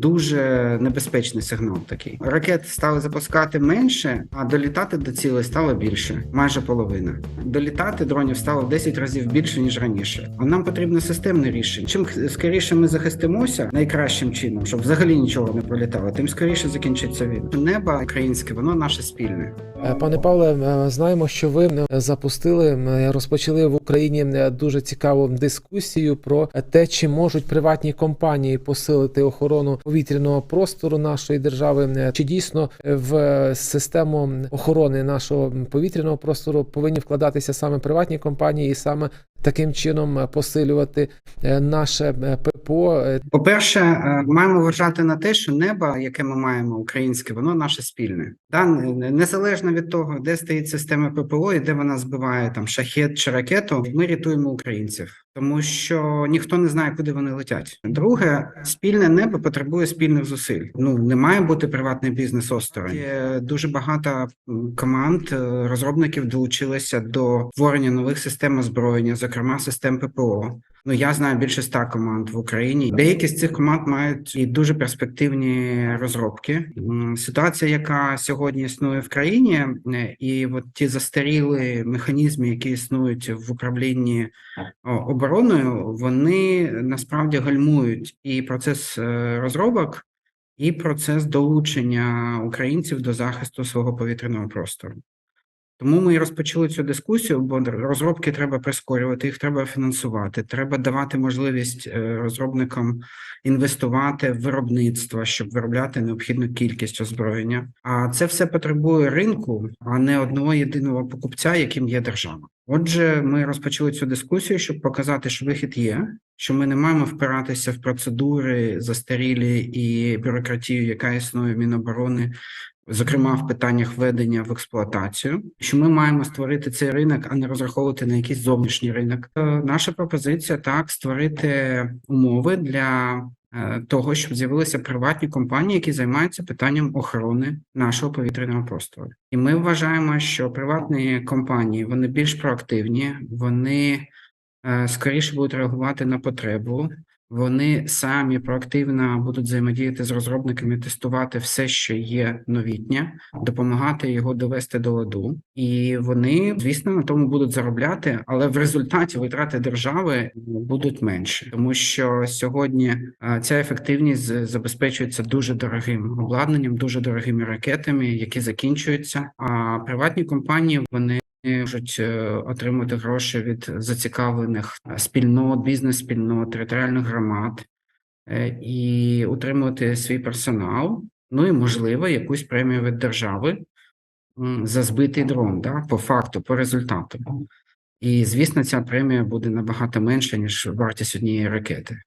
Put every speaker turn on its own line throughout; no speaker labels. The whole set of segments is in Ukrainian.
дуже небезпечний сигнал. Такий ракет стали запускати менше, а долітати до цілей стало більше, майже половина. Долітати дронів стало в 10 разів більше ніж раніше. А нам потрібно системне рішення. Чим скоріше ми захистимося найкращим чином, щоб взагалі нічого не пролітало, тим скоріше закінчиться війна. Небо українське, воно наше спільне.
Е, Пане Павле, е, знаємо, що ви е, запустили, розпочали в Україні дуже цікаву дискусію про те, чи можуть приватні компанії посилити охорону повітряного простору нашої держави, Е, чи дійсно е, в систему охорони нашого повітряного простору повинні вкладатися саме приватні компанії, і саме таким чином е, посилювати е, наше е, ППО. Е,
По-перше, е, маємо вважати на те, що небо, яке ми маємо українське, воно наше спільне. Да? не- не- Незалежно від того, де стоїть система ППО і де вона збиває там шахет чи ракету, ми рятуємо українців, тому що ніхто не знає, куди вони летять. Друге, спільне небо потребує спільних зусиль. Ну не має бути приватний бізнес осторонь. Дуже багато команд розробників долучилися до створення нових систем озброєння, зокрема систем ППО. Ну я знаю більше ста команд в Україні. Деякі з цих команд мають і дуже перспективні розробки. Ситуація, яка сьогодні існує в країні, е, і от ті застаріли механізми, які існують в управлінні обороною, вони насправді гальмують і процес е, розробок, і процес долучення українців до захисту свого повітряного простору. Тому ми і розпочали цю дискусію, бо розробки треба прискорювати, їх треба фінансувати. Треба давати можливість е, розробникам інвестувати в виробництво, щоб виробляти необхідну кількість озброєння. А це все потребує ринку, а не одного єдиного покупця, яким є держава. Отже, ми розпочали цю дискусію, щоб показати, що вихід є, що ми не маємо впиратися в процедури застарілі і бюрократію, яка існує в Міноборони, зокрема в питаннях введення в експлуатацію, що ми маємо створити цей ринок, а не розраховувати на якийсь зовнішній ринок. Е, Наша пропозиція так створити умови для е, того, щоб з'явилися приватні компанії, які займаються питанням охорони нашого повітряного простору. І ми вважаємо, що приватні компанії вони більш проактивні, вони е, скоріше будуть реагувати на потребу. Вони самі проактивно будуть взаємодіяти з розробниками, тестувати все, що є новітнє, допомагати його довести до ладу, і вони, звісно, на тому будуть заробляти, але в результаті витрати держави будуть менші, тому що сьогодні е, ця ефективність забезпечується дуже дорогим обладнанням, дуже дорогими ракетами, які закінчуються. А приватні компанії вони можуть е, отримати гроші від зацікавлених е, спільнот, бізнес-спільнот, територіальних громад е, і утримувати свій персонал. Ну і можливо якусь премію від держави за збитий дрон, да, по факту, по результату. І звісно, ця премія буде набагато менша, ніж вартість однієї ракети,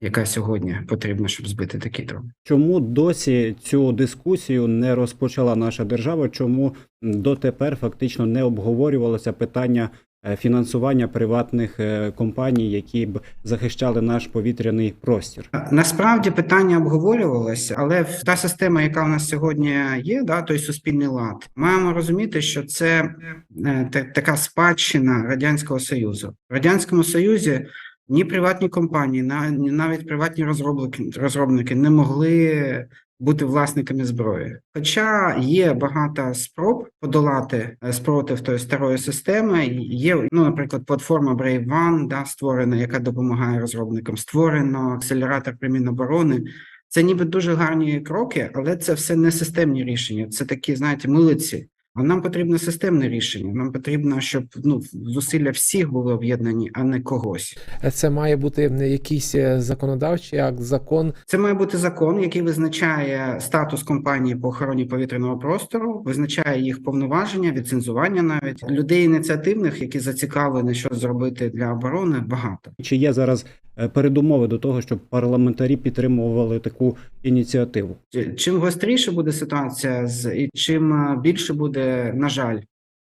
яка сьогодні потрібна, щоб збити такий дрон.
Чому досі цю дискусію не розпочала наша держава? Чому дотепер фактично не обговорювалося питання е, фінансування приватних е, компаній, які б захищали наш повітряний простір?
Насправді питання обговорювалося, але та система, яка у нас сьогодні є, да, той суспільний лад, маємо розуміти, що це е, така спадщина радянського союзу. В радянському союзі ні приватні компанії, на- ні навіть приватні розробники, розробники не могли бути власниками зброї. Хоча є багато спроб подолати е, спротив тої старої системи. Є, ну, наприклад, платформа Brave One, да, створена, яка допомагає розробникам. Створено акселератор при Міноборони. Це ніби дуже гарні кроки, але це все не системні рішення. Це такі, знаєте, милиці. А нам потрібно системне рішення. Нам потрібно, щоб ну зусилля всіх були об'єднані, а не когось.
Це має бути не якийсь е, законодавчий акт, закон,
Це має бути закон, який визначає статус компанії по охороні повітряного простору, визначає їх повноваження, відцензування навіть людей ініціативних, які зацікавлені щось зробити для оборони. Багато
Чи є зараз передумови до того, щоб парламентарі підтримували таку ініціативу?
чим гостріше буде ситуація, і чим е, більше буде, на жаль,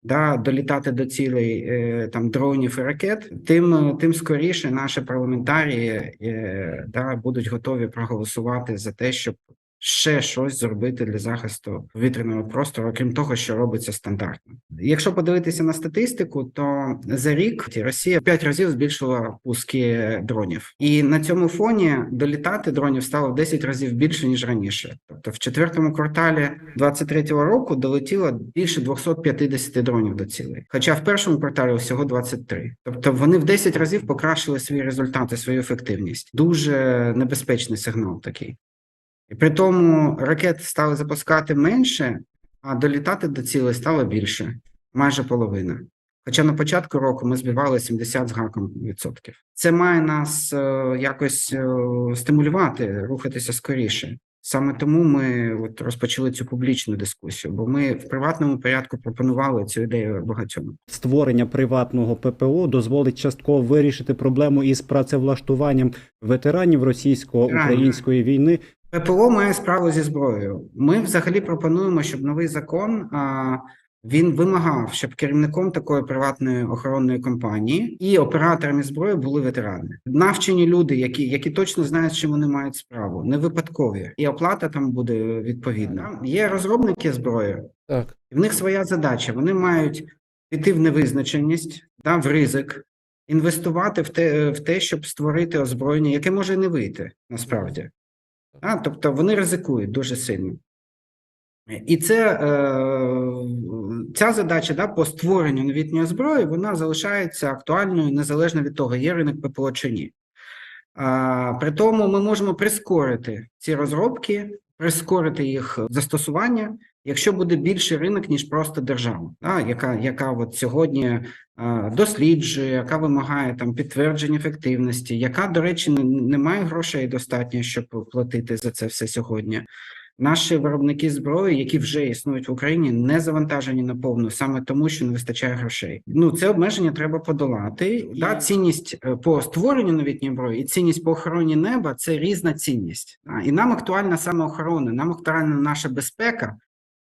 да, долітати до цілей е, там дронів і ракет, тим е, тим скоріше наші парламентарії е, да, будуть готові проголосувати за те, щоб ще щось зробити для захисту повітряного простору, крім того, що робиться стандартно. Якщо подивитися на статистику, то за рік Росія п'ять разів збільшила пуски дронів, і на цьому фоні долітати дронів стало в 10 разів більше ніж раніше. Тобто, в четвертому кварталі 23-го року долетіло більше 250 дронів до цілей, хоча в першому кварталі всього 23. Тобто вони в 10 разів покращили свої результати, свою ефективність. Дуже небезпечний сигнал такий. І при тому ракет стали запускати менше, а долітати до цілей стало більше, майже половина. Хоча на початку року ми збивали 70 з гаком відсотків. Це має нас е, якось е, стимулювати, рухатися скоріше. Саме тому ми от розпочали цю публічну дискусію, бо ми в приватному порядку пропонували цю ідею багатьом.
Створення приватного ППО дозволить частково вирішити проблему із працевлаштуванням ветеранів російсько-української війни.
ППО має справу зі зброєю. Ми взагалі пропонуємо, щоб новий закон а, він вимагав, щоб керівником такої приватної охоронної компанії і операторами зброї були ветерани, навчені люди, які, які точно знають, чим вони мають справу, не випадкові, і оплата там буде відповідна. Є розробники зброї,
Так,
в них своя задача. Вони мають піти в невизначеність, да, в ризик, інвестувати в те, в те, щоб створити озброєння, яке може не вийти насправді. А, тобто вони ризикують дуже сильно. І це, е, ця задача да, по створенню новітньої зброї вона залишається актуальною незалежно від того, є ринок ППО чи ні. При тому ми можемо прискорити ці розробки, прискорити їх застосування, якщо буде більший ринок, ніж просто держава, да, яка, яка от сьогодні е, досліджує, яка вимагає там підтверджень ефективності, яка, до речі, не, не має грошей достатньо, щоб платити за це все сьогодні. Наші виробники зброї, які вже існують в Україні, не завантажені наповну саме тому, що не вистачає грошей. Ну це обмеження треба подолати. Да, цінність е, по створенню новітньої зброї і цінність по охороні неба це різна цінність. І нам актуальна саме охорона, нам актуальна наша безпека,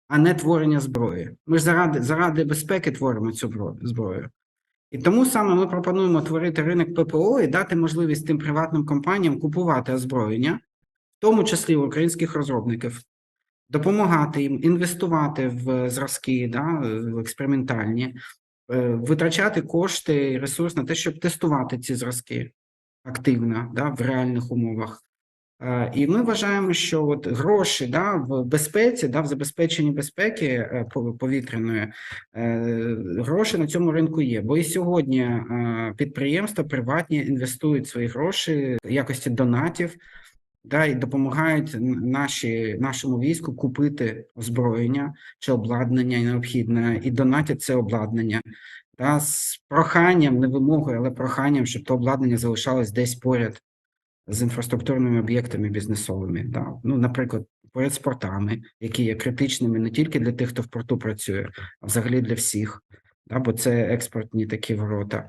а не творення зброї. Ми ж заради заради безпеки творимо цю зброю. І тому саме ми пропонуємо творити ринок ППО і дати можливість тим приватним компаніям купувати озброєння, тому числі українських розробників, допомагати їм інвестувати в зразки, да, в експериментальні, е, витрачати кошти і ресурс на те, щоб тестувати ці зразки активно да, в реальних умовах. Е, І ми вважаємо, що от гроші да, в безпеці, да, в забезпеченні безпеки е, повітряної, гроші на цьому ринку є. Бо і сьогодні підприємства приватні інвестують свої гроші в якості донатів, да, і допомагають наші, нашому війську купити озброєння чи обладнання необхідне, і донатять це обладнання. Да, з проханням, не вимогою, але проханням, щоб то обладнання залишалось десь поряд з інфраструктурними об'єктами бізнесовими. Да. Ну, наприклад, поряд з портами, які є критичними не тільки для тих, хто в порту працює, а взагалі для всіх, да, бо це експортні такі ворота.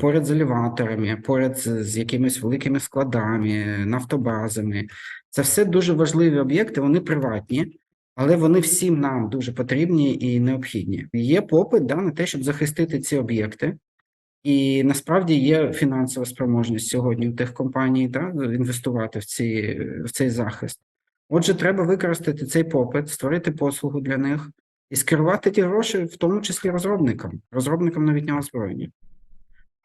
Поряд з елеваторами, поряд з якимись великими складами, нафтобазами. Це все дуже важливі об'єкти, вони приватні, але вони всім нам дуже потрібні і необхідні. Є попит да, на те, щоб захистити ці об'єкти. І насправді є фінансова спроможність сьогодні у тих компаній да, інвестувати в, ці, в цей захист. Отже, треба використати цей попит, створити послугу для них і скерувати ті гроші, в тому числі розробникам, розробникам новітнього озброєння.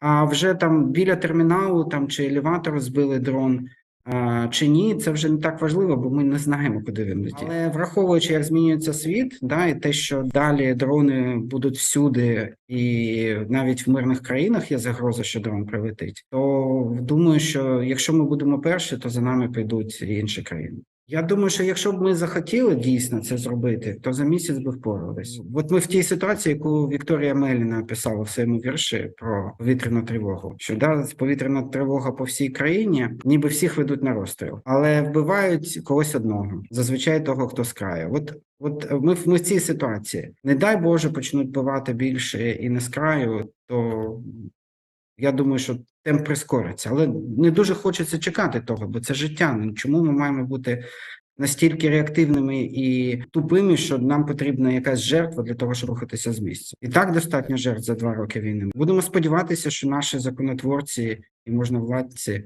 А вже там біля терміналу там чи елеватору збили дрон а, чи ні, це вже не так важливо, бо ми не знаємо, куди він летить. Але враховуючи, як змінюється світ, да, і те, що далі дрони будуть всюди, і навіть в мирних країнах є загроза, що дрон прилетить, то думаю, що якщо ми будемо перші, то за нами прийдуть і інші країни. Я думаю, що якщо б ми захотіли дійсно це зробити, то за місяць би впорались. От ми в тій ситуації, яку Вікторія Меліна писала в своєму вірші про повітряну тривогу, що да, повітряна тривога по всій країні, ніби всіх ведуть на розстріл, але вбивають когось одного, зазвичай того, хто з краю. От От ми, ми в цій ситуації. Не дай Боже, почнуть бивати більше і не з краю, то я думаю, що темп прискориться. Але не дуже хочеться чекати того, бо це життя. Ну, Чому ми маємо бути настільки реактивними і тупими, що нам потрібна якась жертва для того, щоб рухатися з місця? І так достатньо жертв за два роки війни. Будемо сподіватися, що наші законотворці і можновладці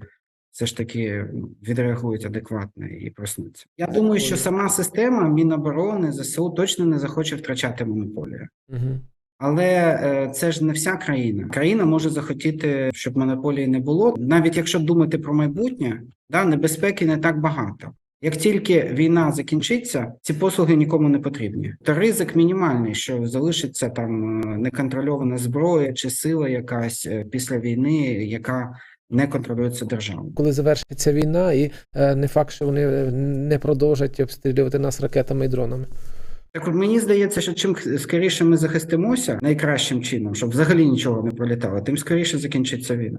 все ж таки відреагують адекватно і проснуться. Я думаю, що сама система Міноборони ЗСУ точно не захоче втрачати монополію.
Угу.
Але е, це ж не вся країна. Країна може захотіти, щоб монополії не було. Навіть якщо думати про майбутнє, да, небезпеки не так багато. Як тільки війна закінчиться, ці послуги нікому не потрібні. То ризик мінімальний, що залишиться там е, неконтрольована зброя чи сила якась е, після війни, яка не контролюється державою.
Коли завершиться війна, і не факт, що вони не продовжать обстрілювати нас ракетами і дронами.
Так от мені здається, що чим скоріше ми захистимося найкращим чином, щоб взагалі нічого не пролітало, тим скоріше закінчиться війна.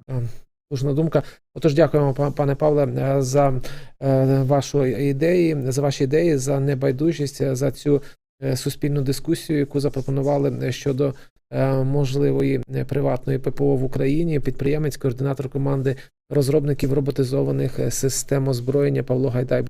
Слушна думка. Отож, дякуємо, пане Павле, е, за е, вашу ідеї, за ваші ідеї, за небайдужість, е, за цю е, суспільну дискусію, яку запропонували е, щодо е, можливої е, приватної ППО в Україні. Підприємець, координатор команди розробників роботизованих е, систем озброєння Павло Гайдай.